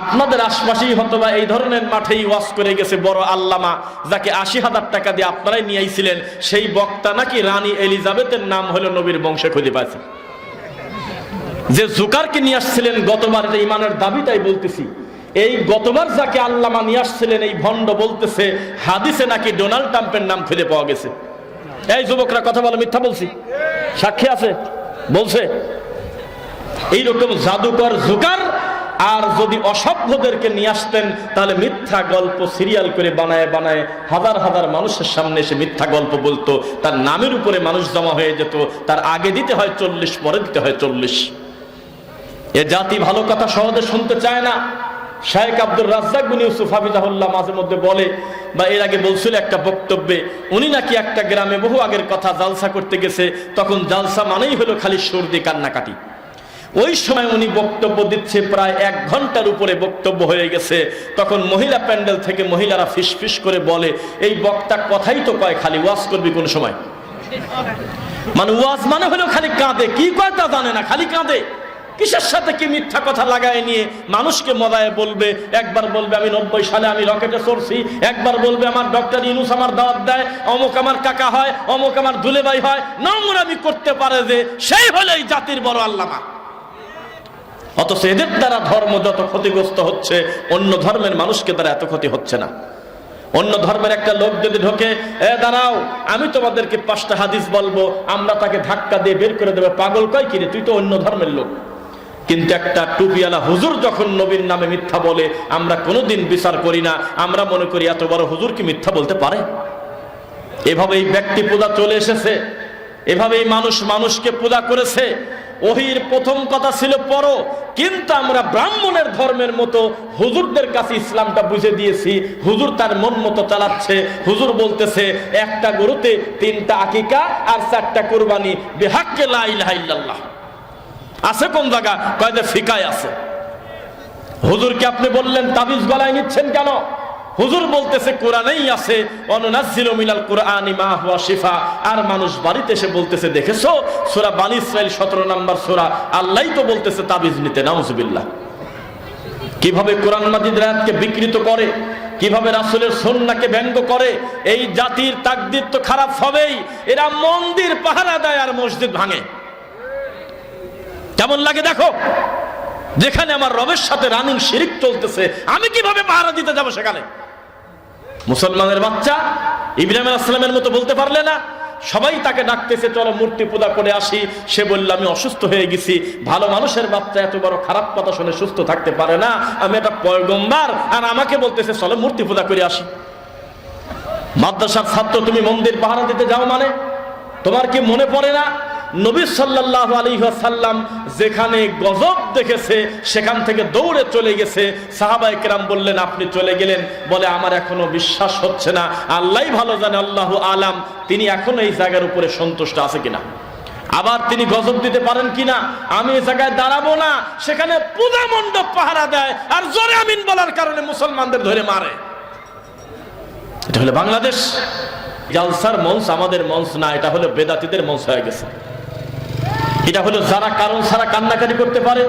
আপনাদের আশপাশেই হয়তো বা এই ধরনের মাঠেই ওয়াজ করে গেছে বড় আল্লামা, যাকে আশি হাজার টাকা দিয়ে আপনারাই নিয়ে আইছিলেন। সেই বক্তা নাকি রানী এলিজাবেথের নাম হলো নবীর বংশে খুঁজে পাইছে। যে জুকারকে নিয়ে আসছিলেন গতবার ইমানের দাবিটাই বলতেছি, এই গতবার যাকে আল্লামা নিয়ে আসছিলেন, এই ভণ্ড বলতেছে, হাদিসে নাকি ডোনাল্ড ট্রাম্পের নাম খুঁজে পাওয়া গেছে। এই যুবকরা কথা বলে, মিথ্যা বলছি? সাক্ষী আছে? বলছে, এইরকম জাদুকর জুকার আর যদি অসভ্যদেরকে নিয়ে আসতেন, তাহলে মিথ্যা গল্প সিরিয়াল করে বানায় বানায় হাজার হাজার মানুষের সামনে এসে মিথ্যা গল্প বলতো। তার নামের উপরে মানুষ জমা হয়ে যেত। তার আগে দিতে হয় চল্লিশ, পরে দিতে হয় চল্লিশ। এ জাতি ভালো কথা সহজে শুনতে চায় না। শাহেক আব্দুর রাজ্জাক বিন ইউসুফ হাফিজাহুল্লাহ মাঝে মধ্যে বলে, বা এর আগে বলছিল একটা বক্তব্যে, উনি নাকি একটা গ্রামে বহু আগের কথা জালসা করতে গেছে, তখন জালসা মানেই হলো খালি সর্দি কান্নাকাটি। ওই সময় উনি বক্তব্য দিচ্ছে, প্রায় এক ঘণ্টার উপরে বক্তব্য হয়ে গেছে। তখন মহিলা প্যান্ডেল থেকে মহিলারা ফিস ফিস করে বলে, এই বক্তা কথাই তো কয় খালি, ওয়াজ করবি কোন সময়? মানে ওয়াজ মানে হলো খালি কাঁদে। কি কয় তা জানে না, খালি কাঁদে। কিসের সাথে কি মিথ্যা কথা লাগায় নিয়ে মানুষকে মজায় বলবে, একবার বলবে, আমি নব্বই সালে আমি রকেটে চড়ছি। একবার বলবে, আমার ডক্টর ইনুস আমার দাওয়াত দেয়, অমুক আমার কাকা হয়, অমুক আমার দুলেবাই হয়। নোংরামি করতে পারে যে, সেই হলো এই জাতির বড় আল্লামা। অথচ এদের দ্বারা ধর্ম যত ক্ষতিগ্রস্ত হচ্ছে, অন্য ধর্মের মানুষকে দ্বারা এত ক্ষতি হচ্ছে না। অন্য ধর্মের একটা লোক যদি ঢোকে, এ, দাঁড়াও, আমি তোমাদেরকে পাঁচটা হাদিস বলব, আমরা তাকে ধাক্কা দিয়ে বের করে দেবে। পাগল কয় কিরে তুই তো অন্য ধর্মের লোক। কিন্তু একটা টুপিওয়ালা হুজুর যখন নবীর নামে মিথ্যা বলে, আমরা কোনোদিন বিচার করি না, আমরা মনে করি এত বড় হুজুর কি মিথ্যা বলতে পারে? এভাবে এই ব্যক্তি পূজা চলে এসেছে। এভাবেই মানুষ মানুষকে পূজা করেছে। ওহির প্রথম কথা ছিল পরো কিন্তু আমরা ব্রাহ্মণের ধর্মের মতো হুজুরদের কাছে ইসলামটা বুঝে দিয়েছি। হুজুর তার মন মতো চালাচ্ছে। হুজুর বলতেছে, একটা গরুতে তিনটা আকিকা আর চারটা কোরবানি। বেহাক্কে লা ইলাহা ইল্লাল্লাহ। আছে কোন জায়গা? কয়দে ফিকায় আছে। হুজুরকে আপনি বললেন, তাবিজ গলায় নিচ্ছেন কেন? হুজুর বলতেছে, কোরআনেই আছে, অনুনাজ্জিল মিনাল কোরআনি মা হুয়া শিফা। আর মানুষ বাড়িতে এসে বলতেছে, দেখেছ? সূরা বানি ইসরাইল 17 নাম্বার সূরা। আল্লাহই তো বলতেছে, তাবিজ নিতে, নাউজুবিল্লাহ। কীভাবে কোরআন মাজিদ রায়াতকে বিকৃত করে? কীভাবে রাসূলের সুন্নাহকে ব্যঙ্গ করে? এই জাতির তাকদীর তো খারাপ হবেই। এরা মন্দির পাহারা দেয় আর মসজিদ ভাঙে। কেমন লাগে দেখো? যেখানে আমার রবের সাথে রানিং শিরিক চলতেছে, আমি কীভাবে পাহারা দিতে যাব সেখানে? মুসলমানের বাচ্চা ইব্রাহিম আসলামের মতো বলতে পারলে না। সবাই তাকে ডাকতেছে, চলো মূর্তি পূজা করে আসি। সে বলল, আমি অসুস্থ হয়ে গেছি। ভালো মানুষের বাচ্চা এত বড় খারাপ কথা শুনে সুস্থ থাকতে পারে না। আমি একটা পয়গম্বার, আর আমাকে বলতেছে, চলো মূর্তি পূজা করে আসি। মাদ্রাসার ছাত্র, তুমি মন্দির পাহারা দিতে যাও মানে? তোমার কি মনে পড়ে না নবী সাল্লাহ আলী সাল্লাম যেখানে গজব দেখেছে, সেখান থেকে দৌড়ে চলে গেছে। সাহাবা একরাম বললেন, আপনি চলে গেলেন? বলে, আমার এখনও বিশ্বাস হচ্ছে না। আল্লাহ ভালো জানে, আল্লাহ আলাম। তিনি এখনও এই জায়গার উপরে সন্তুষ্ট আছে কিনা? আবার তিনি গজব দিতে পারেন কিনা? আমি এই জায়গায় দাঁড়াবো না। সেখানে পূজা মণ্ডপ পাহারা দেয় আর জোরে আমিন বলার কারণে মুসলমানদের ধরে মারে। এটা হলো বাংলাদেশ। জালসার মঞ্চ আমাদের মঞ্চ না, এটা হলো বেদাতিদের মঞ্চ হয়ে গেছে। এটা হলো যারা কারণ ছাড়া কান্নাকাটি করতে পারে,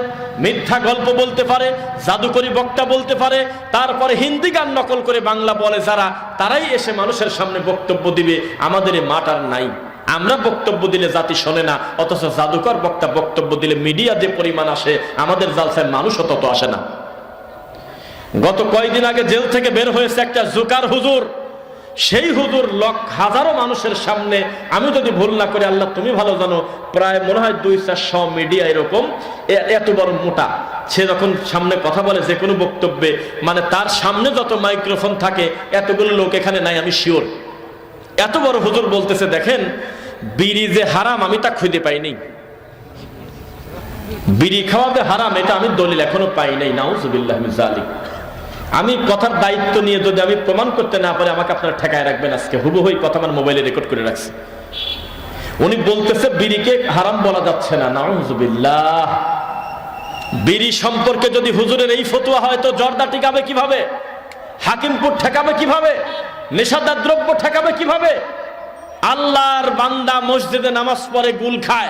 মিথ্যা গল্প বলতে পারে, জাদুকরি বক্তা বলতে পারে, তারপরে হিন্দি গান নকল করে বাংলা বলে যারা, তারাই এসে মানুষের সামনে বক্তব্য দিবে, আমাদের মাঠ নাই। আমরা বক্তব্য দিলে জাতি শোনে না, অথচ জাদুকর বক্তা বক্তব্য দিলে মিডিয়া যে পরিমাণ আসে, আমাদের জালসায় মানুষও তত আসে না। গত কয়েকদিন আগে জেল থেকে বের হয়েছে একটা জুকার হুজুর। সেই হুজুর লক হাজারো মানুষের সামনে আমি যদি ভুল না করি, আল্লাহ তুমি ভালো জানো, প্রায় মনে হয় দুই চারশো মিডিয়া এরকম এত বড় মোটা। সে যখন সামনে কথা বলে যে কোনো বক্তব্যে মানে তার সামনে যত মাইক্রোফোন থাকে, এতগুলো লোক এখানে নাই, আমি শিওর। এত বড় হুজুর বলতেছে, দেখেন, বিড়ি যে হারাম, আমি তা খুঁজে পাইনি। বিড়ি খাওয়াতে হারাম, এটা আমি দলিল এখনও পাই নাই, নাউজুবিল্লাহ আমি কথার দায়িত্ব নিয়ে যদি আমি প্রমাণ করতে না পারি, আমাকে আপনারা ঠেকায় রাখবেন আজকে। হুবু হই কথা আমার মোবাইলে রেকর্ড করে রাখছি। উনি বলতেছে, বিড়িকে হারাম বলা যাচ্ছে না। নাউজুবিল্লাহ। বিড়ি সম্পর্কে যদি হুজুরের এই ফতুয়া হয়, তো জর্দা টিকাবে কীভাবে? হাকিমপুর ঠেকাবে কীভাবে? নেশাদার দ্রব্য ঠেকাবে কীভাবে? আল্লাহর বান্দা মসজিদে নামাজ পড়ে, গুল খায়,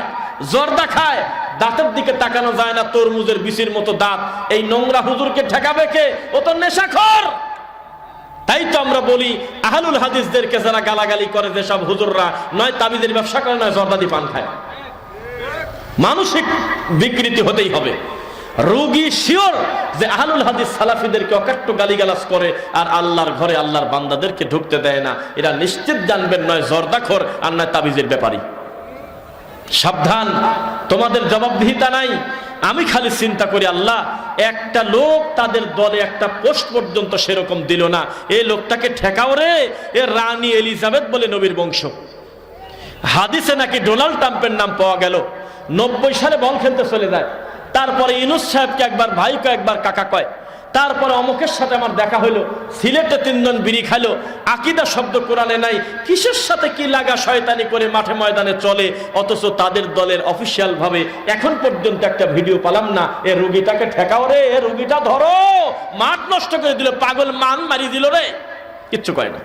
জর্দা খায় দাঁতের দিকে তাকানো যায় না, তরমুজের বিচির মতো দাঁত। এই নোংরা হুজুরকে ঠেকাবে কে? ও তো নেশাখর। তাই তো আমরা বলি, আহলুল হাদিসদেরকে যারা গালাগালি করে যেসব হুজুররা, নয় তাবিজের ব্যবসা করে, নয় জর্দাদি পান খায়। মানসিক বিকৃতি হতেই হবে। রোগী শিওর যে আহলুল হাদিস সালাফিদেরকে অকাট্য গালিগালাজ করে আর আল্লাহর ঘরে আল্লাহর বান্দাদেরকে ঢুকতে দেয় না। এরা নিশ্চিত জানবেন নয় জর্দাখর আর নয় তাবিজের ব্যাপারী। সাবধান, তোমাদের জবাবদিহিতা নাই। আমি খালি চিন্তা করি, আল্লাহ, একটা লোক তাদের দলে একটা পোস্ট পর্যন্ত সেরকম দিল না। এই লোকটাকে ঠেকাও রে, এ রানী এলিজাবেথ বলে নবীর বংশ। হাদিসে নাকি ডোনাল্ড ট্রাম্পের নাম পাওয়া গেল। নব্বই সালে বল খেলতে চলে যায়। তারপরে ইনুস সাহেবকে একবার, ভাইকে একবার কাকা কয় তারপরে অমুকের সাথে আমার দেখা হলো সিলেটে তিনজন বিড়ি খাইলো, আকিদা শব্দ কোরআনে নাই, কিসের সাথে কি লাগা শয়তানি করে মাঠে ময়দানে চলে, অথচ তাদের দলের অফিসিয়াল ভাবে এখন পর্যন্ত একটা ভিডিও পালাম না, এ রুগীটাকে ঠেকাও রে, এ রুগীটা ধরো, মাঠ নষ্ট করে দিল, পাগল মান মারি দিল রে, কিচ্ছু কয় না।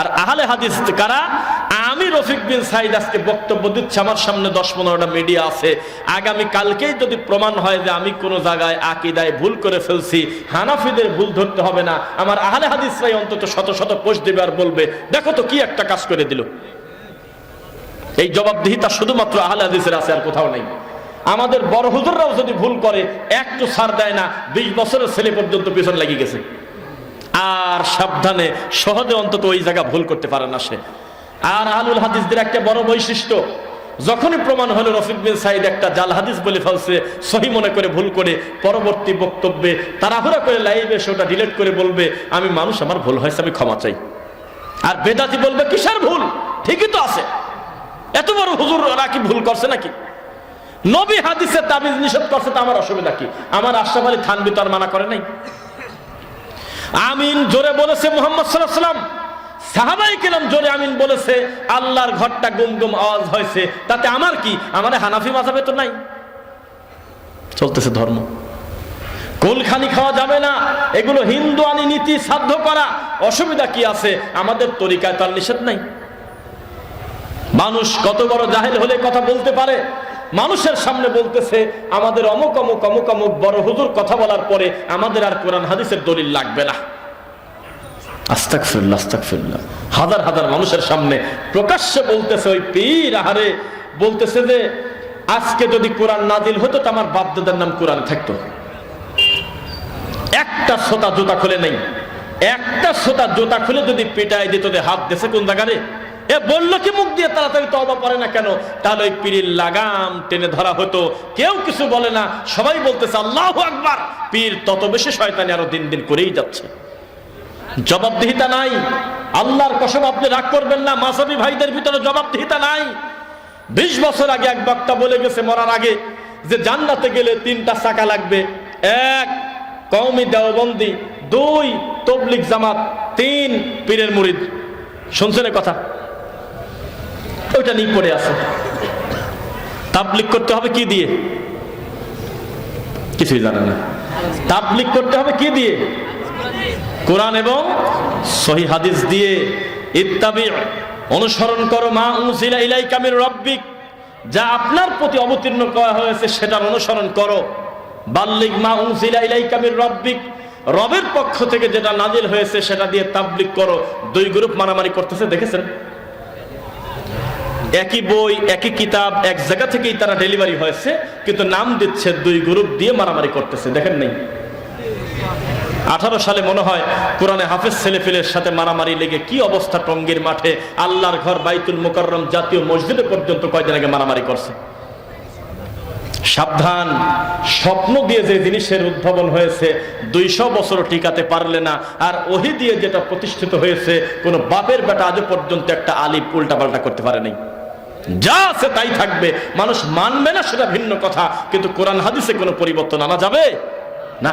আর আহলে হাদিস কারা? আমি রফিক বিন সাইদ আজকে বক্তব্য দিচ্ছি, আমার সামনে দশ পনেরোটা মিডিয়া আছে। আগামী কালকেই যদি প্রমাণ হয় যে আমি কোনো জায়গায় আকিদায় ভুল করে ফেলছি, হানাফিদের ভুল ধরতে হবে না। আমার আহলে হাদিসরাই অন্তত শত শত পোস্ট দেবে আর বলবে, দেখো তো কি একটা কাজ করে দিল। এই জবাবদিহিতা শুধুমাত্র আহলে হাদিসের আছে আর কোথাও নেই। আমাদের বড় হুজুররাও যদি ভুল করে একটু ছাড় দেয় না, বিশ বছরের ছেলে পর্যন্ত পিছন লেগে গেছে। আর সাবধানে, সহজে অন্তত ওই জায়গা ভুল করতে পারে না সে। আর আলুল হাদিসদের একটা বড় বৈশিষ্ট্য, যখনই প্রমাণ হলো রফিক বিন সাইদ একটা জাল হাদিস বলে ফেলছে, সহি মনে করে ভুল করে পরবর্তী বক্তব্যে তাড়াহুড়া করে লাইভে সেটা ডিলিট করে বলবে, আমি মানুষ, আমার ভুল হয়েছে, আমি ক্ষমা চাই। আর বেদাতি বলবে, কিসের ভুল? ঠিকই তো আছে। এত বড় হুজুর কি ভুল করছে নাকি? নবী হাদিসের তাবিজ নিষেধ করছে, তো আমার অসুবিধা কি? আমার আশরাফ আলী থানবি তো আর মানা করে নাই। আমিন, জোরে বলেছে মোহাম্মদ সাল্লাহ সাল্লাম সাহাবাই জোরে আমিন বলেছে, আল্লাহর ঘরটা আওয়াজ হয়েছে, তাতে আমার কি? নাই। চলতেছে ধর্ম। কোলখানি খাওয়া যাবে না, এগুলো হিন্দু আনি নীতি সাধ্য করা। অসুবিধা কি আছে? আমাদের তরিকায় তার নিষেধ নাই। মানুষ কত বড় জাহেল হলে কথা বলতে পারে। মানুষের সামনে বলতেছে, আমাদের অমুক অমুক অমুক অমুক বড় হুজুর কথা বলার পরে আমাদের আর কোরআন হাদিসের দলিল লাগবে না। আস্তাক ফিরল্লা আস্তাক ফিরল্লা হাজার হাজার মানুষের সামনে প্রকাশ্যে বলতেছে, ওই পীর, আহারে! বলতেছে যে, আজকে যদি কোরআন নাজিল হতো তো আমার বাপ দাদার নাম কোরআন থাকতো। একটা সোতা জুতা খুলে নেই। একটা সোতা জুতা খুলে যদি পেটায় দিত হাত দেশে কোন জায়গারে এ বলল কি মুখ দিয়ে? তাড়াতাড়ি তবা পড়ে না কেন? তাহলে ওই পীরের লাগাম টেনে ধরা হতো। কেউ কিছু বলে না। সবাই বলতেছে, আল্লাহ আকবার! পীর তত বেশি শয়তানি আরও দিন দিন করেই যাচ্ছে। জবাবদিহিতা নাই। আল্লাহর কসম আপনি রাগ করবেন না মাসাবি ভাইদের ভিতরে জবাবদিহিতা নাই। বিশ বছর আগে এক বক্তা বলে গেছে মরার আগে যে জান্নাতে গেলে তিনটা চাকা লাগবে। এক, কওমি দেওবন্দি। দুই তবলিক জামাত। তিন, পীরের মুরিদ। শুনছেন কথা? ওইটা নিয়ে পড়ে আছে। তাবলিক করতে হবে কি দিয়ে? কিছুই জানে না। তাবলিক করতে হবে কি দিয়ে? কোরআন এবং সহি হাদিস দিয়ে ইত্তাবি, অনুসরণ করো, মা উনজিলা ইলাইকা মির রব্বিক। যা আপনার প্রতি অবতীর্ণ করা হয়েছে, সেটার অনুসরণ করো। বাল্লিক মা উনজিলা ইলাইকা মির রব্বিক। রবের পক্ষ থেকে যেটা নাজিল হয়েছে, সেটা দিয়ে তাবলিক করো। দুই গ্রুপ মারামারি করতেছে, দেখেছেন? একই বই, একই কিতাব, এক জায়গা থেকেই তারা ডেলিভারি হয়েছে, কিন্তু নাম দিচ্ছে দুই গ্রুপ দিয়ে মারামারি করতেছে, দেখেন নাই? আঠারো সালে মনে হয় কোরআনে হাফেজ ছেলেপেলের সাথে মারামারি লেগে কি অবস্থা টঙ্গীর মাঠে? আল্লাহর ঘর বাইতুল মোকাররম জাতীয় মসজিদে পর্যন্ত কয়দিন আগে মারামারি করছে? সাবধান। স্বপ্ন দিয়ে যে জিনিসের উদ্ভাবন হয়েছে, দুইশো বছর টিকাতে পারলে না। আর ওহি দিয়ে যেটা প্রতিষ্ঠিত হয়েছে, কোনো বাপের বেটা আজও পর্যন্ত একটা আলিপ উল্টাপাল্টা করতে পারে নাই। যা আছে তাই থাকবে। মানুষ মানবে না সেটা ভিন্ন কথা, কিন্তু কোরআন হাদিসে কোনো পরিবর্তন আনা যাবে? না।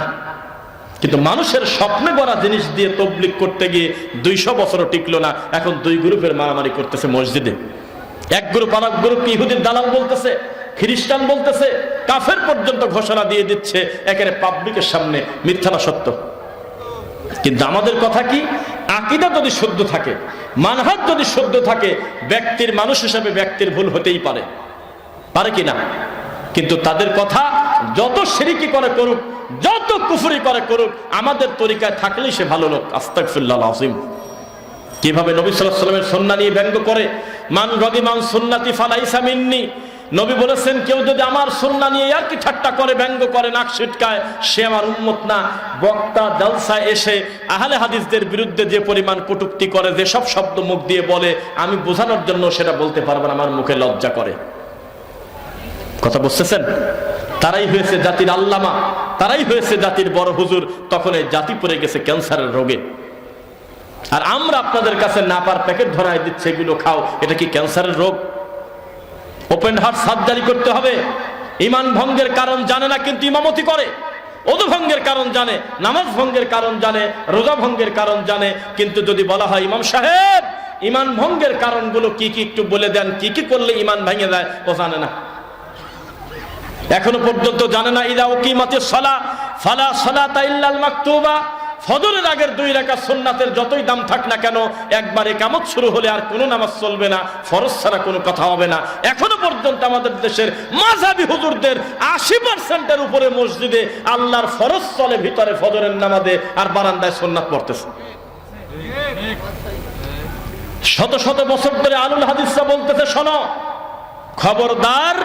কিন্তু মানুষের স্বপ্নে গড়া জিনিস দিয়ে তবলিক করতে গিয়ে দুইশো বছরও টিকলো না। এখন দুই গ্রুপের মারামারি করতেছে মসজিদে। এক গ্রুপ আর এক গ্রুপ ইহুদির দালাল বলতেছে, খ্রিস্টান বলতেছে, কাফের পর্যন্ত ঘোষণা দিয়ে দিচ্ছে, একেবারে পাবলিকের সামনে মিথ্যা না সত্য। কিন্তু আমাদের কথা কি? আকিদা যদি শুদ্ধ থাকে, মানহাজ যদি শুদ্ধ থাকে, ব্যক্তির মানুষ হিসাবে ব্যক্তির ভুল হতেই পারে। পারে কি না? কিন্তু তাদের কথা যত সিরিকি করে করুক, যত কুফুরি করে করুক, আমাদের তরিকায় থাকলেই সে ভালো লোক। আস্তাকফিল্লাহ কীভাবে নবী সাল্লাহ সাল্লামের সন্না নিয়ে ব্যঙ্গ করে? মান রবি মান সুন্নাতি ফালাইসা মিন্নি। নবী বলেছেন, কেউ যদি আমার সন্না নিয়ে আর কি ঠাট্টা করে, ব্যঙ্গ করে, নাক ছিটকায়, সে আমার উন্মত না। বক্তা জলসায় এসে আহলে হাদিসদের বিরুদ্ধে যে পরিমাণ কটুক্তি করে যে সব শব্দ মুখ দিয়ে বলে, আমি বোঝানোর জন্য সেটা বলতে পারব না, আমার মুখে লজ্জা করে। কথা বুঝতেছেন তারাই হয়েছে জাতির আল্লামা, তারাই হয়েছে জাতির বড় হুজুর, তখন এই জাতি পড়ে গেছে ক্যান্সারের রোগে। আর আমরা আপনাদের কাছে নাপার প্যাকেট ধরাই দিচ্ছে, এগুলো খাও, এটা কি ক্যান্সারের রোগ? ওপেন হার্ট সার্জারি করতে হবে। ইমান ভঙ্গের কারণ জানে না, কিন্তু ইমামতি করে। অদু ভঙ্গের কারণ জানে, নামাজ ভঙ্গের কারণ জানে, রোজা ভঙ্গের কারণ জানে, কিন্তু যদি বলা হয় ইমাম সাহেব, ইমান ভঙ্গের কারণগুলো কি কি একটু বলে দেন, কি কি করলে ইমান ভেঙে যায় ও জানে না। এখনও পর্যন্ত জানে না, ইদা ওকিমাতে সলা ফালা সলা তাইল্লাল মাকতুবা। ফজরের আগের দুই রাকাত সুন্নাতের যতই দাম থাক না কেন, একবার একামত শুরু হলে আর কোনো নামাজ চলবে না, ফরজ ছাড়া কোনো কথা হবে না। এখনও পর্যন্ত আমাদের দেশের মাঝাবি হুজুরদের আশি পার্সেন্টের উপরে মসজিদে আল্লাহর ফরজ চলে ভিতরে ফজরের নামাজে আর বারান্দায় সুন্নাত পড়তেছে। শত শত বছর ধরে আলুল হাদিসা বলতেছে, শোনো খবরদার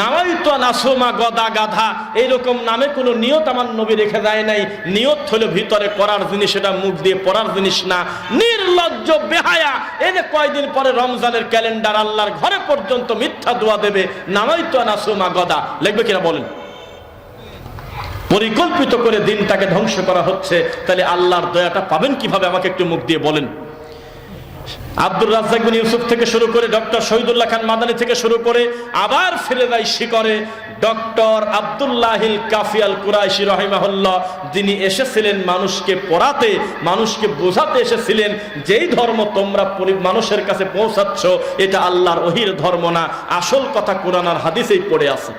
নামাইতো নাসুমা গদা গাধা। এইরকম নামে কোনো নিয়ত আমার নবী রেখে যায় নাই। নিয়ত হলো ভিতরে করার জিনিস, এটা মুখ দিয়ে পড়ার জিনিস না। নির্লজ্জ, বেহায়া যে কয়দিন পরে রমজানের ক্যালেন্ডার আল্লাহর ঘরে পর্যন্ত মিথ্যা দোয়া দেবে নামাইতো নাসুমা গদা। লিখবে কিনা বলেন? পরিকল্পিত করে দিনটাকে ধ্বংস করা হচ্ছে, তাহলে আল্লাহর দয়াটা পাবেন কীভাবে? আমাকে একটু মুখ দিয়ে বলেন। আব্দুর রাজ্জাক বিন ইউসুফ থেকে শুরু করে ডক্টর শহীদুল্লাহ খান মাদানী থেকে শুরু করে আবার ফিরে যায় শিকরে ডক্টর আব্দুল্লাহিল কাফিয়াল কুরাইশি রহিমাহুল্লাহ। যিনি এসেছিলেন মানুষকে পড়াতে, মানুষকে বোঝাতে এসেছিলেন, যেই ধর্ম তোমরা মানুষের কাছে পৌঁছাচ্ছ, এটা আল্লাহর ওহির ধর্ম না। আসল কথা কোরআন আর হাদিসেই পড়ে আছে।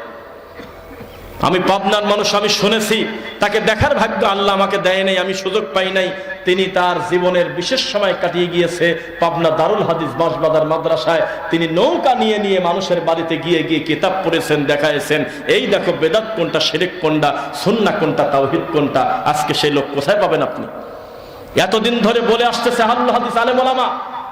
আমি পাবনার মানুষ, আমি শুনেছি। তাকে দেখার ভাগ্য আল্লাহ আমাকে দেয় নাই, আমি সুযোগ পাই নাই। তিনি তার জীবনের বিশেষ সময় কাটিয়ে গিয়েছে পাবনা দারুল হাদিস বাঁশবাজার মাদ্রাসায়। তিনি নৌকা নিয়ে নিয়ে মানুষের বাড়িতে গিয়ে গিয়ে কিতাব পড়েছেন, দেখাইছেন। এই দেখো বেদাত কোনটা, শেরেক কোনটা সুন্না কোনটা, তাওহিদ কোনটা? আজকে সেই লোক কোথায় পাবেন আপনি? এতদিন ধরে বলে আসতেছে আল্লাহ হাদিস আলেম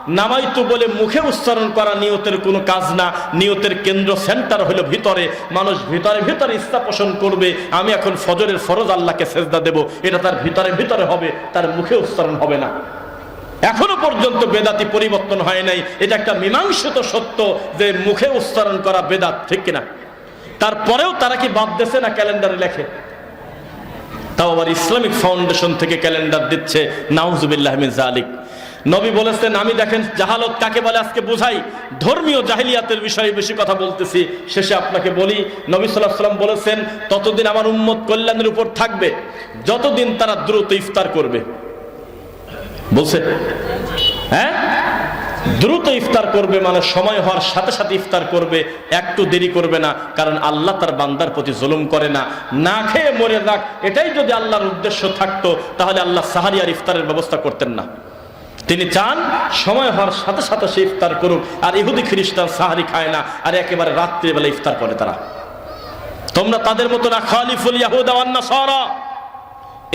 নামাইতু বলে মুখে উচ্চারণ করা নিয়তের কোনো কাজ না। নিয়তের কেন্দ্র সেন্টার হলো ভিতরে। মানুষ ভিতরে ভিতরে ইচ্ছা পোষণ করবে। আমি এখন ফজরের ফরজ আল্লাহকে সেজদা দেব। এটা তার ভিতরে ভিতরে হবে, তার মুখে উচ্চারণ হবে না। এখনও পর্যন্ত বেদাতি পরিবর্তন হয় নাই। এটা একটা মীমাংসিত সত্য যে মুখে উচ্চারণ করা বেদাত, ঠিক কিনা? তারপরেও তারা কি বাদ দেছে না ক্যালেন্ডারে লেখে? তাও আবার ইসলামিক ফাউন্ডেশন থেকে ক্যালেন্ডার দিচ্ছে। নাউজুবিল্লাহ মিন জালিক নবী বলেছেন, আমি দেখেন জাহালত কাকে বলে আজকে বুঝাই? ধর্মীয় জাহিলিয়াতের বিষয়ে বেশি কথা বলতেছি। শেষে আপনাকে বলি, নবী সাল্লাহ সাল্লাম বলেছেন, ততদিন আমার উম্মত কল্যাণের উপর থাকবে, যতদিন তারা দ্রুত ইফতার করবে। বলছে হ্যাঁ? দ্রুত ইফতার করবে মানে সময় হওয়ার সাথে সাথে ইফতার করবে, একটু দেরি করবে না, কারণ আল্লাহ তার বান্দার প্রতি জুলুম করে না। না খেয়ে মরে যাক, এটাই যদি আল্লাহর উদ্দেশ্য থাকতো, তাহলে আল্লাহ সাহারি আর ইফতারের ব্যবস্থা করতেন না। তিনি চান সময় হওয়ার সাথে সাথে সে ইফতার করুক। আর ইহুদি খ্রিস্টান সাহারি খায় না, আর একেবারে রাত্রিবেলা ইফতার করে তারা। তোমরা তাদের মতো না, খালিফুল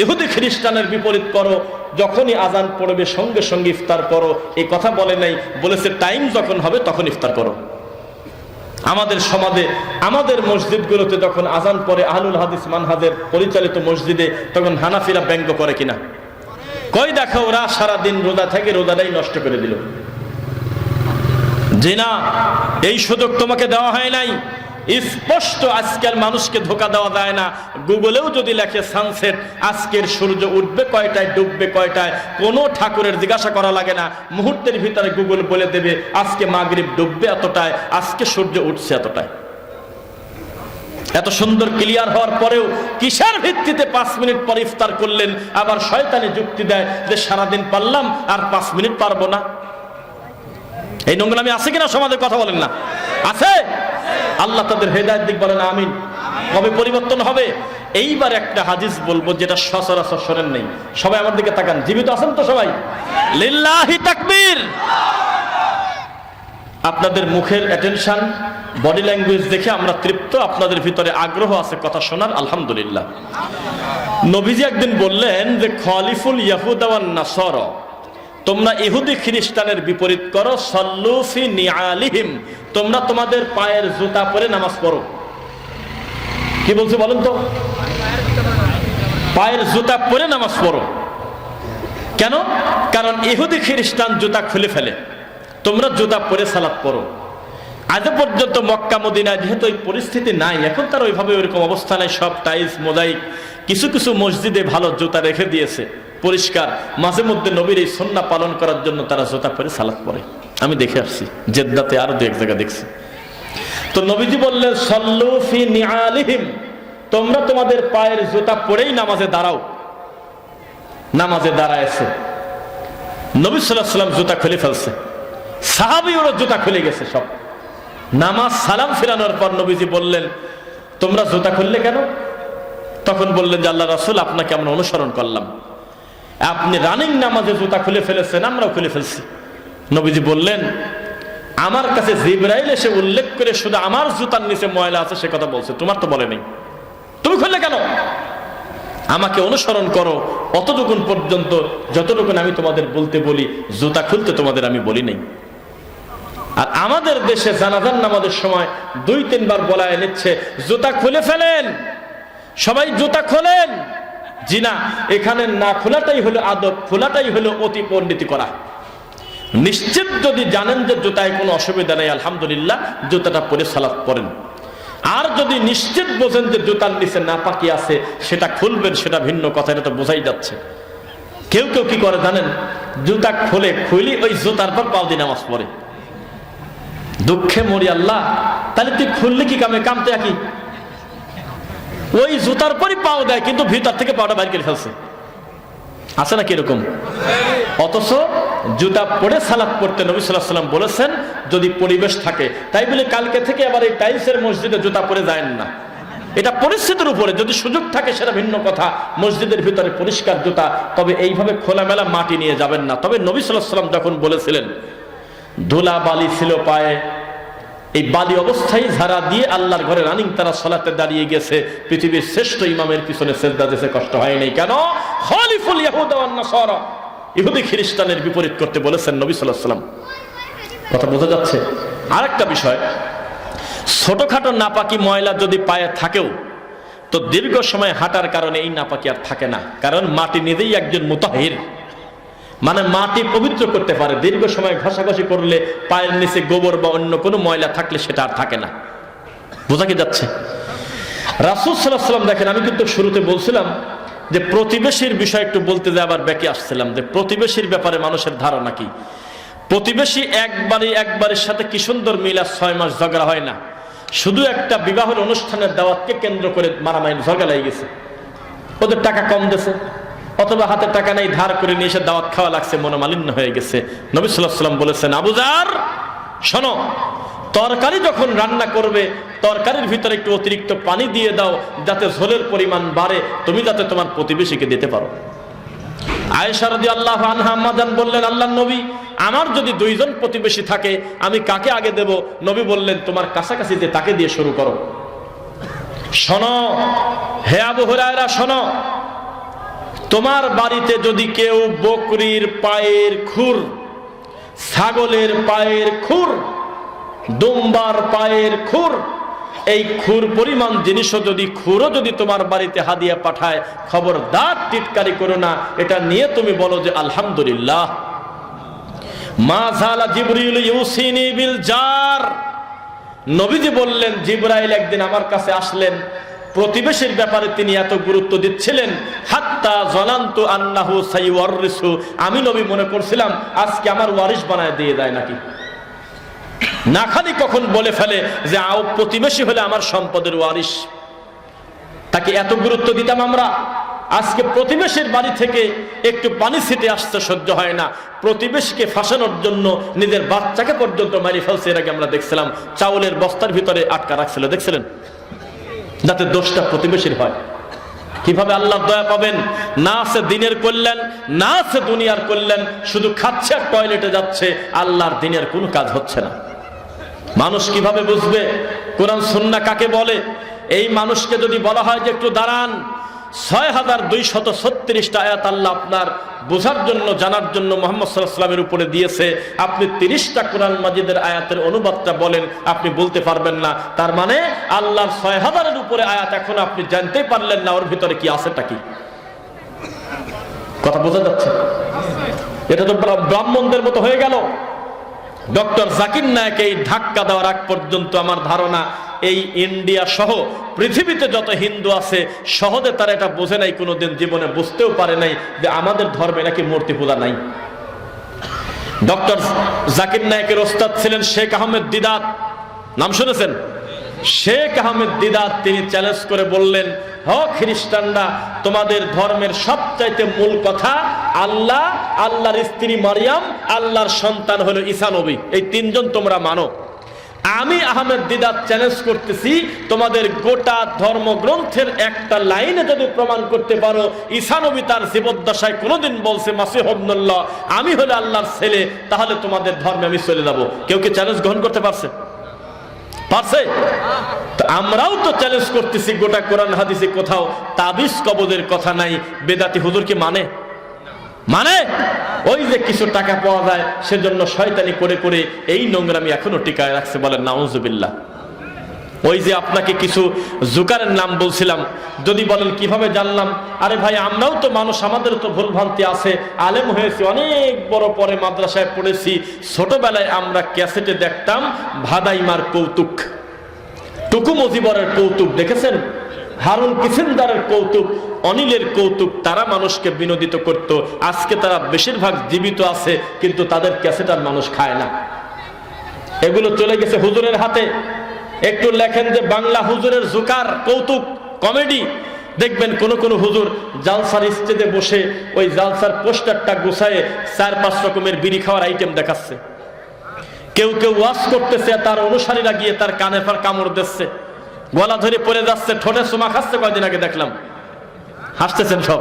ইহুদি খ্রিস্টানের বিপরীত করো, যখনই আজান পড়বে সঙ্গে সঙ্গে ইফতার করো। এই কথা বলে নাই, বলেছে টাইম যখন হবে তখন ইফতার করো। আমাদের সমাজে, আমাদের মসজিদগুলোতে যখন আজান পরে আহলুল হাদিস মানহাদের পরিচালিত মসজিদে, তখন হানাফিরা ব্যঙ্গ করে কিনা? কই দেখো, ওরা সারাদিন রোদা থেকে রোদাটাই নষ্ট করে দিল। যে না এই সুযোগ তোমাকে দেওয়া হয় নাই। স্পষ্ট আজকের মানুষকে ধোকা দেওয়া যায় না। গুগলেও যদি লেখে সানসেট আজকের সূর্য উঠবে কয়টায়, ডুববে কয়টায়, কোনো ঠাকুরের জিজ্ঞাসা করা লাগে না। মুহূর্তের ভিতরে গুগল বলে দেবে, আজকে মাগরিব ডুববে এতটায়, আজকে সূর্য উঠছে এতটায়। এত সুন্দর ক্লিয়ার হওয়ার পরেও কিসের ভিত্তিতে পাঁচ মিনিট পর ইফতার করলেন? আবার শয়তানি যুক্তি দেয় যে সারাদিন পারলাম আর পাঁচ মিনিট পারব না। এই নোংরামি আছে কিনা সমাজে কথা বলেন না। আছে? আল্লাহ তাদের হেদায়ত দিক বলেন, আমিন। কবে পরিবর্তন হবে? এইবার একটা হাদিস বলব যেটা সচরাচর শোনেন নেই। সবাই আমার দিকে তাকান। জীবিত আছেন তো সবাই? লিল্লাহি তাকবীর। আপনাদের মুখের অ্যাটেনশন বডি ল্যাঙ্গুয়েজ দেখে আমরা তৃপ্ত, আপনাদের ভিতরে আগ্রহ আছে কথা শোনার, আলহামদুলিল্লাহ। নবীজি একদিন বললেন যে, খলিফুল ইয়াহুদাওয়ান নাসর, তোমরা ইহুদি খ্রিস্টানের বিপরীত করো সল্লুফি নিআলিহিম, তোমরা তোমাদের পায়ের জুতা পরে নামাজ পড়ো। কি বলছে বলেন তো? পায়ের জুতা পরে নামাজ পড়ো। কেন? কারণ ইহুদি খ্রিস্টান জুতা খুলে ফেলে। তোমরা জুতা পরে সালাত পড়ো। আজ পর্যন্ত মক্কা, মদিনায় যেহেতু এই পরিস্থিতি নাই, এখন তার ওইভাবে ওইরকম নাই, সব টাইলস, মোজাইক, কিছু কিছু মসজিদে ভালো জুতা রেখে দিয়েছে, পরিষ্কার। মাঝে মধ্যে নবীর এই সন্না পালন করার জন্য তারা জুতা পরে সালাত পরে আমি দেখে আসছি, জেদ্দাতে আরও দু এক জায়গা দেখছি। তো নবীজি বললেন, সল্লু ফি নিআলিহিম, তোমরা তোমাদের পায়ের জুতা পরেই নামাজে দাঁড়াও। নামাজে দাঁড়ায়ছে নবী সাল্লাহ সাল্লাম জুতা খুলে ফেলছে। সাহাবি ওরা জুতা খুলে গেছে সব। নামাজ সালাম ফিরানোর পর নবীজি বললেন, তোমরা জুতা খুললে কেন? তখন বললেন যে, আল্লাহ রাসুল, আপনাকে আমরা অনুসরণ করলাম। আপনি রানিং নামাজে জুতা খুলে ফেলেছেন, আমরাও খুলে ফেলছি। নবীজি বললেন, আমার কাছে জিব্রাইল এসে উল্লেখ করে শুধু আমার জুতার নিচে ময়লা আছে, সে কথা বলছে। তোমার তো বলে নেই। তুমি খুললে কেন? আমাকে অনুসরণ করো। অতটুকুন পর্যন্ত, যতটুকুন আমি তোমাদের বলতে বলি, জুতা খুলতে তোমাদের আমি বলি নেই। আর আমাদের দেশে জানাজান নামাজের সময় দুই, তিনবার বলায় নিচ্ছে, জুতা খুলে ফেলেন। সবাই জুতা খোলেন। জি না, এখানে না খোলাটাই হলো আদব, খোলাটাই হলো অতি পণ্ডিতি করা। নিশ্চিত যদি জানেন যে জুতায় কোনো অসুবিধা নেই, আলহামদুলিল্লাহ, জুতাটা পরে সালাত পরেন আর যদি নিশ্চিত বোঝেন যে জুতার নিচে না পাকি আছে, সেটা খুলবেন, সেটা ভিন্ন কথা, এটা তো বোঝাই যাচ্ছে। কেউ কেউ কি করে জানেন? জুতা খুলে, খুলি, ওই জুতার পর পাও নামাজ পড়ে। দুঃখে মরি আল্লাহ, তাহলে তুই খুললি কি কামে? কামতে একই। ওই জুতার পরই পাও দেয়, কিন্তু ভিতর থেকে পাওটা বাইর করে ফেলছে। আছে নাকি এরকম? অথচ জুতা পরে সালাত পড়তে নবী সাল্লাহ সাল্লাম বলেছেন, যদি পরিবেশ থাকে। তাই বলে কালকে থেকে আবার এই টাইলসের মসজিদে জুতা পরে যায় না। এটা পরিস্থিতির উপরে, যদি সুযোগ থাকে সেটা ভিন্ন কথা। মসজিদের ভিতরে পরিষ্কার জুতা, তবে এইভাবে খোলামেলা মাটি নিয়ে যাবেন না। তবে নবী সাল্লাহ সাল্লাম যখন বলেছিলেন ধুলা বালি ছিল পায়ে এই বালি অবস্থায় ঝাড়া দিয়ে আল্লাহর ঘরে রানিং তারা সলাতে দাঁড়িয়ে গেছে। পৃথিবীর শ্রেষ্ঠ ইমামের পিছনে সেজদা দিতে কষ্ট হয় নাই। কেন? নাসারা। ইহুদি খ্রিস্টানের বিপরীত করতে বলেছেন নবী সাল্লাম কথা বোঝা যাচ্ছে? আরেকটা বিষয়, ছোটখাটো নাপাকি ময়লা যদি পায়ে থাকেও, তো দীর্ঘ সময় হাঁটার কারণে এই নাপাকি আর থাকে না। কারণ মাটি নিজেই একজন মুতাহির। মানে মাটি পবিত্র করতে পারে। দীর্ঘ সময় ঘষাঘষি করলে পায়ের নিচে গোবর বা অন্য কোনো ময়লা থাকলে সেটা আর থাকে না। বোঝা কি যাচ্ছে? রাসুল সাল্লাহ সাল্লাম দেখেন, আমি কিন্তু শুরুতে বলছিলাম যে প্রতিবেশীর বিষয় একটু বলতে যে আবার ব্যাকে আসছিলাম যে প্রতিবেশীর ব্যাপারে মানুষের ধারণা কি? প্রতিবেশী একবারই একবারের সাথে কি সুন্দর মিলা ছয় মাস ঝগড়া হয় না? শুধু একটা বিবাহের অনুষ্ঠানের দাওয়াতকে কেন্দ্র করে মারামারি ঝগড়া লেগে গেছে। ওদের টাকা কম দিয়েছে। অথবা হাতে টাকা নেই, ধার করে নিয়ে এসে দাওয়াত খাওয়া লাগছে, মনোমালিন্য হয়ে গেছে। নবী সাল্লাহ সাল্লাম বলেছেন আবুজার শোনো, তরকারি যখন রান্না করবে, তরকারির ভিতরে একটু অতিরিক্ত পানি দিয়ে দাও, যাতে ঝোলের পরিমাণ বাড়ে, তুমি যাতে তোমার প্রতিবেশীকে দিতে পারো। আয়েশারদি আল্লাহ আনহাম্মাদান বললেন আল্লাহ নবী, আমার যদি দুইজন প্রতিবেশী থাকে, আমি কাকে আগে দেব? নবী বললেন, তোমার কাছাকাছি যে তাকে দিয়ে শুরু করো। শোনো, হে আবু হুরায়রা, শোনো তোমার বাড়িতে যদি কেউ বকরির পায়ের খুর, ছাগলের পায়ের খুর, দুম্বার পায়ের খুর, এই খুর পরিমাণ জিনিসও যদি, খুরও যদি তোমার বাড়িতে হাদিয়া পাঠায়, খবরদার টিটকারি করো না, এটা নিয়ে তুমি বলো যে আলহামদুলিল্লাহ। মা জালা জিবরিল ইউসিনি বিল জার। নবীজি বললেন, জিব্রাইল একদিন আমার কাছে আসলেন প্রতিবেশীর ব্যাপারে তিনি এত গুরুত্ব দিচ্ছিলেন, হাত্তা জনান্তু আন্নাহু সাইওয়ারিসু আমি নবী মনে করছিলাম, আজকে আমার ওয়ারিশ বানায় দিয়ে দেয় নাকি? না খালি কখন বলে ফেলে যে, আও প্রতিবেশী হলে আমার সম্পদের ওয়ারিশ। তাকে এত গুরুত্ব দিতাম আমরা। আজকে প্রতিবেশীর বাড়ি থেকে একটু পানি ছিটে আসতে সহ্য হয় না। প্রতিবেশীকে ফাঁসানোর জন্য নিজের বাচ্চাকে পর্যন্ত মারি ফেলছে, এর আগে আমরা দেখছিলাম। চাউলের বস্তার ভিতরে আটকা রাখছিল, দেখছিলেন? যাতে দোষটা প্রতিবেশীর হয়। কীভাবে আল্লাহ দয়া পাবেন? না আছে দিনের কল্যাণ, না আছে দুনিয়ার কল্যাণ, শুধু খাচ্ছে আর টয়লেটে যাচ্ছে, আল্লাহর দিনের কোনো কাজ হচ্ছে না। মানুষ কীভাবে বুঝবে? কোরআন সুন্না কাকে বলে? এই মানুষকে যদি বলা হয় যে একটু দাঁড়ান ছয় হাজার দুইশত ছত্রিশটা আয়াত আল্লাহ আপনার বোঝার জন্য, জানার জন্য মোহাম্মদ সাল্লাহামের উপরে দিয়েছে। আপনি তিরিশটা কোরআন মাজিদের আয়াতের অনুবাদটা বলেন, আপনি বলতে পারবেন না। তার মানে আল্লাহর ছয় হাজারের উপরে আয়াত এখন আপনি জানতেই পারলেন না, ওর ভিতরে কি আছেটা কি? কথা বোঝা যাচ্ছে? এটা তো ব্রাহ্মণদের মতো হয়ে গেল। ডক্টর জাকির নায়ক এই ধাক্কা দেওয়ার আগ পর্যন্ত আমার ধারণা এই ইন্ডিয়া সহ পৃথিবীতে যত হিন্দু আছে, সহজে তারা এটা বোঝে নাই, কোনোদিন জীবনে বুঝতেও পারে নাই যে আমাদের ধর্মে নাকি মূর্তি পূজা নাই। ডক্টর জাকির নায়কের ওস্তাদ ছিলেন শেখ আহমেদ দিদাত নাম শুনেছেন? শেখ আহমেদ দিদাত তিনি চ্যালেঞ্জ করে বললেন, হ খ্রিস্টানরা, তোমাদের ধর্মের সবচাইতে মূল কথা আল্লাহ, আল্লাহর স্ত্রী মারিয়াম, আল্লাহর সন্তান হলো ঈসা নবী। এই তিনজন তোমরা মানো। আমি আহমেদ দিদার চ্যালেঞ্জ করতেছি, তোমাদের গোটা ধর্মগ্রন্থের একটা লাইনে যদি প্রমাণ করতে পারো ঈসা নবী তার জীবদ্দশায় কোনোদিন বলছে, মাসিহ আব্দুল্লাহ আমি হলে আল্লাহর ছেলে, তাহলে তোমাদের ধর্মে আমি চলে যাব। কেউ কি চ্যালেঞ্জ গ্রহণ করতে পারছে? পারছে? আমরাও তো চ্যালেঞ্জ করতেছি, গোটা কোরআন হাদিসে কোথাও তাবিজ কবদের কথা নাই, বেদাতি হুজুর কি মানে? মানে ওই যে কিছু টাকা পাওয়া যায়, সেজন্য শয়তানি করে করে এই নোংরামি এখনও টিকায় রাখছে বলেন, নাউজুবিল্লাহ। ওই যে আপনাকে কিছু জুকারের নাম বলছিলাম, যদি বলেন, কীভাবে জানলাম? আরে ভাই, আমরাও তো মানুষ আমাদের তো ভুলভ্রান্তি আছে। আলেম হয়েছি, অনেক বড় পরে মাদ্রাসায় পড়েছি। ছোটবেলায় আমরা ক্যাসেটে দেখতাম, ভাদাইমার কৌতুক। টুকু মজিবরের কৌতুক, দেখেছেন? হারুন কিসিনদারের কৌতুক। অনিলের কৌতুক, তারা মানুষকে বিনোদিত করত। আজকে তারা বেশিরভাগ জীবিত আছে, কিন্তু তাদের ক্যাসেট আর মানুষ খায় না। এগুলো চলে গেছে হুজুরের হাতে। একটু লেখেন যে বাংলা হুজুরের জুকার কৌতুক, কমেডি। দেখবেন কোন কোন হুজুর জালসার স্টেজে বসে ওই জালসার পোস্টারটা গুছায়ে চার পাঁচ রকমের বিড়ি খাওয়ার আইটেম দেখাচ্ছে। কেউ কেউ ওয়াশ করতেছে, তার অনুসারীরা গিয়ে তার কানে ফার কামড় দিচ্ছে। গলা ধরে পড়ে যাচ্ছে, ঠোঁটে সুমা খাচ্ছে, কয়দিন আগে দেখলাম। হাসতেছেন সব।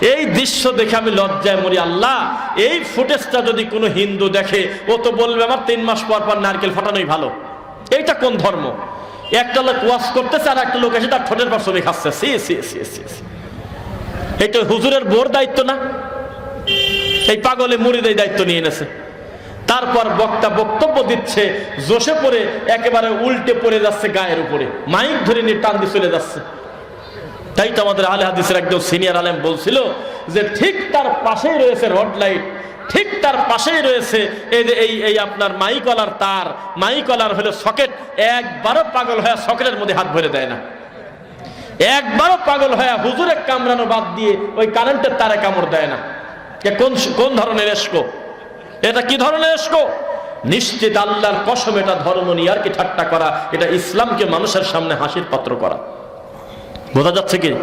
এই দৃশ্য দেখে আমি লজ্জায় মরি, আল্লাহ, এই ফুটেজটা যদি কোনো হিন্দু দেখে, ও তো বলবে আমার তিন মাস পর পর নারকেল ফাটানোই ভালো। এইটা কোন ধর্ম? একটা লোক ওয়াশ করতেছে আর একটা লোক এসে তার ঠোঁটের ছবি খাচ্ছে। সি সি সি সি। এইটা হুজুরের বোর দায়িত্ব না? এই পাগলে মুড়িদের দায়িত্ব নিয়ে এনেছে। তারপর বক্তা বক্তব্য দিচ্ছে, জোশে পড়ে একেবারে উল্টে পড়ে যাচ্ছে গায়ের উপরে। মাইক ধরে নিয়ে টান দিয়ে চলে যাচ্ছে। তাই তো আমাদের আলে হাদিসের একদম সিনিয়র আলেম বলছিল যে ঠিক তার পাশেই রয়েছে রড লাইট, ঠিক তার পাশেই রয়েছে এই যে এই এই আপনার মাইকলার তার। মাইকলার হলো সকেট। একবারও পাগল হয়ে সকেটের মধ্যে হাত ভরে দেয় না। একবারও পাগল হয়ে হুজুরে কামড়ানো বাদ দিয়ে ওই কারেন্টের তারে কামড় দেয় না। কোন কোন ধরনের এসকো? এটা কি ধরনের এসকো? নিশ্চিত আল্লাহর কসম এটা ধর্ম নিয়ে আর কি ঠাট্টা করা, এটা ইসলামকে মানুষের সামনে হাসির পাত্র করা। বোঝা যাচ্ছে কি?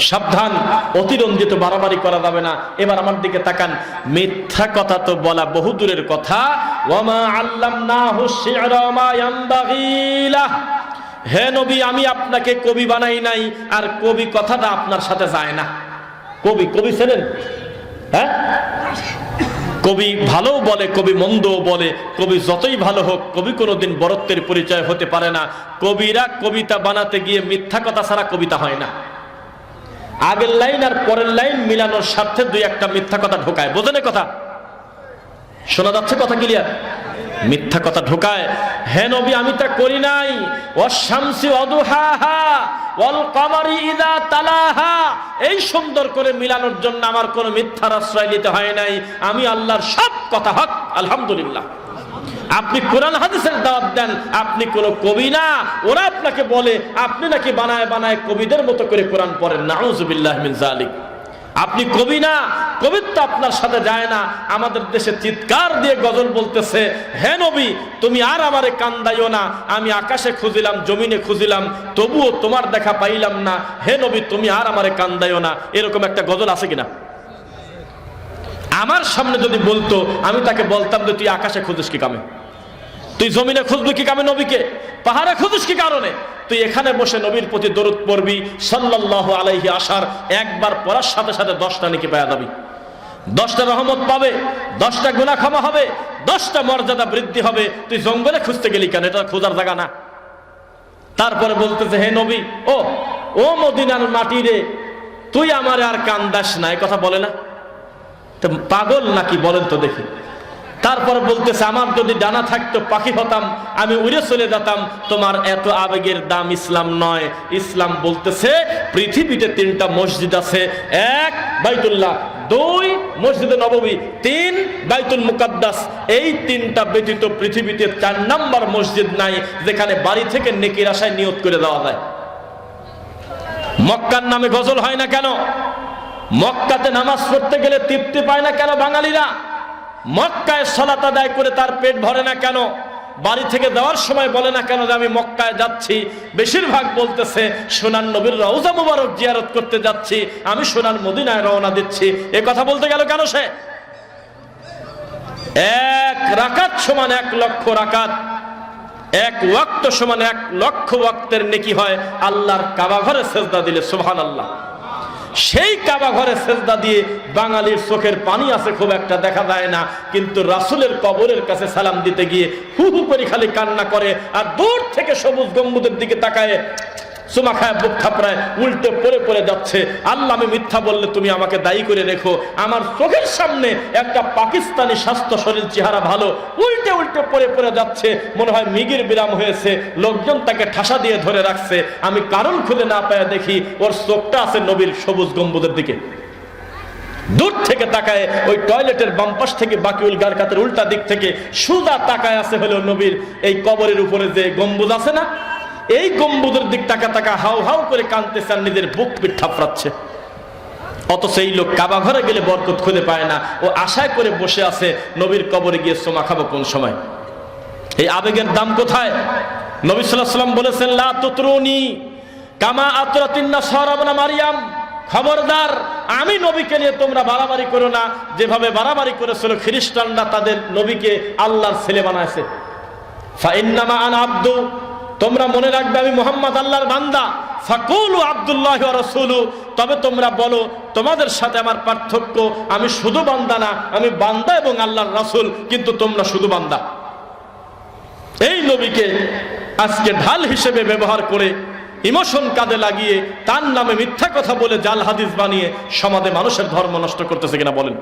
সাবধান, অতিরঞ্জিত বাড়াবাড়ি করা যাবে না। এবার আমার দিকে তাকান। মিথ্যা কথা তো বলা বহু দূরের কথা। ওয়ামা আল্লামনাহু শি'রা ওয়া ইয়ানবাগী লাহ। হে নবী, আমি আপনাকে কবি বানাই নাই, আর কবি কথাটা আপনার সাথে যায় না। কবি কবি ছিলেন? হ্যাঁ? কবি ভালো বলে, কবি মন্দও বলে, কবি যতই ভালো হোক, কবি কোনোদিন বরত্বের পরিচয় হতে পারে না। কবিরা কবিতা বানাতে গিয়ে মিথ্যা কথা ছাড়া কবিতা হয় না। আগের লাইন আর পরের লাইন মিলানোর স্বার্থে দুই একটা মিথ্যা কথা ঢোকায়। বোঝেনে কথা? শোনা যাচ্ছে কথা ক্লিয়ার? মিথ্যা কথা ঢোকায়। হে নবী, আমি তা করি নাই। অশামসি অদুহাহা ওয়াল কামারি ইদা তালাহা। এই সুন্দর করে মিলানোর জন্য আমার কোনো মিথ্যার আশ্রয় নিতে হয় নাই। আমি আল্লাহর সব কথা হক, আলহামদুলিল্লাহ। আপনি কোরআন হাদিসের দাওয়াত দেন, আপনি কোন কবি না। ওরা আপনাকে বলে, আপনি নাকি বানায় বানায় কবিদের মতো করে কোরআন পড়েন। নাউজুবিল্লাহ মিন জালিক আপনি কবি না, কবিত্ব আপনার সাথে যায় না। আমাদের দেশে চিৎকার দিয়ে গজল বলতেছে, হে নবী, তুমি আর আমারে কান্দাইও না। আমি আকাশে খুঁজিলাম, জমিনে খুঁজিলাম, তবুও তোমার দেখা পাইলাম না। হে নবী, তুমি আর আমারে কান্দাইও না। এরকম একটা গজল আছে কিনা? আমার সামনে যদি বলতো, আমি তাকে বলতাম যে, তুই আকাশে খুঁজিস কি কামে? তুই জমিনে খুঁজবি কি কামে নবীকে? পাহাড়ে খুঁজিস কি কারণে? তুই এখানে বসে নবীর প্রতি দরুদ পড়বি, সাল্লাল্লাহু আলাইহি আসার একবার পড়ার সাথে সাথে দশটা নাকি পাওয়া যাবি। দশটা রহমত পাবে, দশটা গুণা ক্ষমা হবে, দশটা মর্যাদা বৃদ্ধি হবে। তুই জঙ্গলে খুঁজতে গেলি কেন? এটা খোঁজার জায়গা না। তারপরে বলতেছে, হে নবী, ও ও মদিনার মাটি রে, তুই আমার আর কান্দাস না কথা বলে না? তো পাগল নাকি বলেন তো দেখি। তারপর বলতেছে, আমার যদি ডানা থাকতো, পাখি হতাম, আমি উড়ে চলে যেতাম। তোমার এত আবেগের দাম ইসলাম নয়। ইসলাম বলতেছে, পৃথিবীতে তিনটা মসজিদ আছে। এক, বাইতুল্লাহ, দুই, মসজিদে নববী, তিন, বাইতুল মুকাদ্দাস। এই তিনটা ব্যতীত পৃথিবীতে চার নাম্বার মসজিদ নাই, যেখানে বাড়ি থেকে নেকির আশায় নিয়ত করে দেওয়া যায়। মক্কার নামে গজল হয় না কেন? মক্কাতে নামাজ পড়তে গেলে তৃপ্তি পায় না কেন বাঙালিরা? মক্কায় সলাত আদায় করে তার পেট ভরে না কেন? বাড়ি থেকে দেওয়ার সময় বলে না কেন যে আমি মক্কায় যাচ্ছি? বেশিরভাগ বলতেছে, সোনার নবীর রওজা মুবারক জিয়ারত করতে যাচ্ছি, আমি সোনার মদিনায় রওনা দিচ্ছি। এ কথা বলতে গেল কেন সে? এক রাকাত সমান এক লক্ষ রাকাত। এক ওয়াক্ত সমান এক লক্ষ ওয়াক্তের নেকি হয়। আল্লাহর কাবা ঘরে সেজদা দিলে সুবহান আল্লাহ সেই কাবা ঘরে সেজদা দিয়ে বাঙালির চোখের পানি আছে খুব একটা দেখা যায় না। কিন্তু রাসুলের কবরের কাছে সালাম দিতে গিয়ে হু হু করে খালি কান্না করে আর দূর থেকে সবুজ গম্বুদের দিকে তাকায় লোকজন তাকে ঠাসা দিয়ে ধরে রাখছে। আমি কারণ খুঁজে না পায় দেখি ওর চোখটা আছে নবীর সবুজ গম্বুদের দিকে। দূর থেকে তাকায় ওই টয়লেটের বাম পাশ থেকে বাকিউল গারকাতের উল্টা দিক থেকে। সুদা তাকায় আছে হলো নবীর। এই কবরের উপরে যে গম্বুজ আছে না এই গম্বুদের দিক তাকা তাকা হাউ হাউ করে কানতেছে আর নিজের বুক পিঠ থাপড়াচ্ছে। অথচ এই লোক কাবা ঘরে গেলে বরকত খুঁজে পায় না। ও আশায় করে বসে আছে নবীর কবরে গিয়ে সোমা খাব কোন সময়। এই আবেগের দাম কোথায়? নবী সাল্লাহ সাল্লাম বলেছেন, লা তুতরুনি কামা আতরাতিন্না সরাবনা মারিয়াম। খবরদার, আমি নবীকে নিয়ে তোমরা বাড়াবাড়ি করো না। যেভাবে বাড়াবাড়ি করেছিল খ্রিস্টানরা তাদের নবীকে আল্লাহর ছেলে বানাইছে। ফাইন্নামা আন আব্দু তোমরা মনে রাখবে আমি মোহাম্মদ আল্লাহর বান্দা। ফাকুলু আবদুল্লাহ রসুলু। তবে তোমরা বলো, তোমাদের সাথে আমার পার্থক্য, আমি শুধু বান্দা না, আমি বান্দা এবং আল্লাহর রসুল, কিন্তু তোমরা শুধু বান্দা। এই নবীকে আজকে ঢাল হিসেবে ব্যবহার করে ইমোশন কাঁধে লাগিয়ে তার নামে মিথ্যা কথা বলে জাল হাদিস বানিয়ে সমাজে মানুষের ধর্ম নষ্ট করতেছে কিনা বলেন।